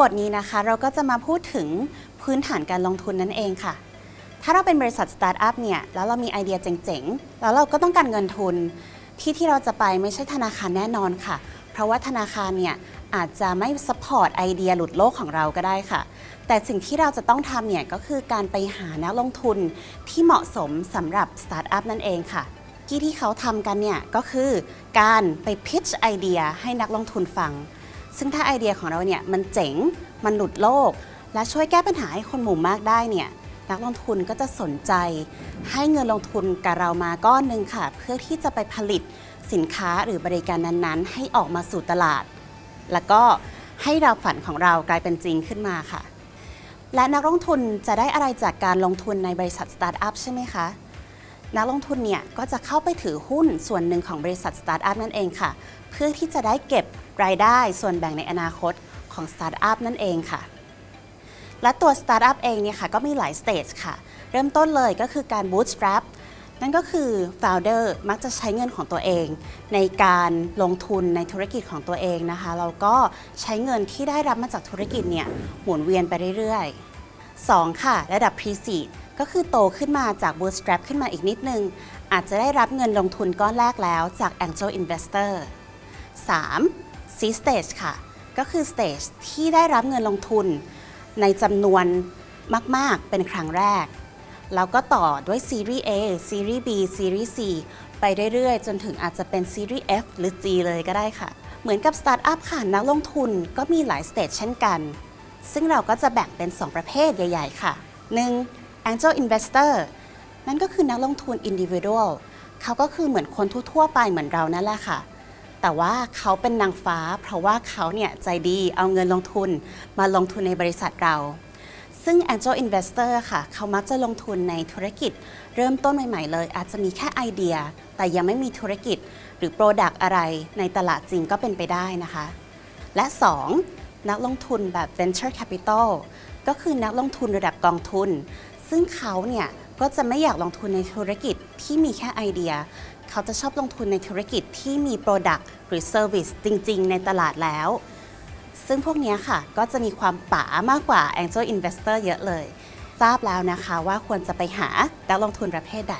บทนี้นะคะเราก็จะมาพูดถึงพื้นฐานการลงทุนนั่นเองค่ะ ถ้าเราเป็นบริษัทสตาร์ทอัพเนี่ยแล้วเรามีไอเดียเจ๋งๆ แล้วเราก็ต้องการเงินทุน ที่ที่เราจะไปไม่ใช่ธนาคารแน่นอนค่ะ เพราะว่าธนาคารเนี่ยอาจจะไม่สปอร์ตไอเดียหลุดโลกของเราก็ได้ค่ะ แต่สิ่งที่เราจะต้องทำเนี่ยก็คือการไปหานักลงทุนที่เหมาะสมสำหรับสตาร์ทอัพนั่นเองค่ะที่ที่เขาทำกันเนี่ยก็คือการไปพิชไอเดียให้นักลงทุนฟัง ซึ่งถ้าไอเดียของเราเนี่ยมันเจ๋ง มันหลุดโลก และช่วยแก้ปัญหาให้คนหมู่มากได้เนี่ยนักลงทุนก็จะสนใจ ให้เงินลงทุนกับเรามาก้อนหนึ่งค่ะ เพื่อที่จะไปผลิตสินค้าหรือบริการนั้นๆ ให้ออกมาสู่ตลาด แล้วก็ให้เราฝันของเรากลายเป็นจริงขึ้นมาค่ะ และนักลงทุนจะได้อะไรจากการลงทุนในบริษัทสตาร์ทอัพใช่ไหมคะ นักลงทุนเนี่ยก็จะเข้าไปถือหุ้นส่วนหนึ่งของบริษัทสตาร์ทอัพนั่นเองค่ะ เพื่อที่จะได้เก็บรายได้ส่วนแบ่งในอนาคตของสตาร์ทอัพนั่นเองค่ะ และตัวสตาร์ทอัพเองเนี่ยค่ะก็มีหลายสเตจค่ะ เริ่มต้นเลยก็คือการ bootstrap นั่นก็คือ founder มักจะใช้เงินของตัวเอง ในการลงทุนในธุรกิจของตัวเองนะคะแล้วก็ใช้เงินที่ได้รับมาจากธุรกิจเนี่ยหมุนเวียนไปเรื่อยๆ 2 ค่ะ ระดับ pre-seed ก็คือโตขึ้นมาจาก bootstrap ขึ้นมาอีกนิดนึง อาจจะได้รับเงินลงทุนก้อนแรกแล้วจาก angel investor 3. seed stage ค่ะ ก็คือ stage ที่ได้รับเงินลงทุนในจำนวนมาก ๆ เป็นครั้งแรก แล้วก็ต่อด้วยซีรีส์ A ซีรีส์ B ซีรีส์ C ไปเรื่อย ๆ จนถึงอาจจะเป็นซีรีส์ F หรือ G เลยก็ได้ค่ะ เหมือนกับสตาร์ทอัพค่ะ นักลงทุนก็มีหลายสเตจเช่นกัน ซึ่งเราก็จะแบ่งเป็น 2 ประเภทใหญ่ ๆ ค่ะ 1. Angel Investor นั่นก็คือนักลงทุน Individual เขาก็คือเหมือนคนทั่วๆไปเหมือนเรานั่นแหละค่ะ แต่ว่าเขาเป็นนางฟ้า เพราะว่าเขาเนี่ยใจดีเอาเงินลงทุนมาลงทุนในบริษัทเรา ซึ่ง Angel Investor ค่ะ เขามักจะลงทุนในธุรกิจ เริ่มต้นใหม่ๆเลย อาจจะมีแค่ไอเดีย แต่ยังไม่มีธุรกิจหรือ Product อะไรในตลาดจริงก็เป็นไปได้นะคะ และ 2. นักลงทุนแบบ Venture Capital ก็คือนักลงทุนระดับกองทุน ซึ่งเขาเนี่ยก็จะไม่อยากลงทุนในธุรกิจที่มีแค่ไอเดีย เขาจะชอบลงทุนในธุรกิจที่มี Product หรือ Service จริง ๆ ในตลาดแล้ว ซึ่งพวกนี้ค่ะก็จะมีความป๋ามากกว่า Angel Investor เยอะเลย ทราบแล้วนะคะว่าควรจะไปหานักลงทุนประเภทใด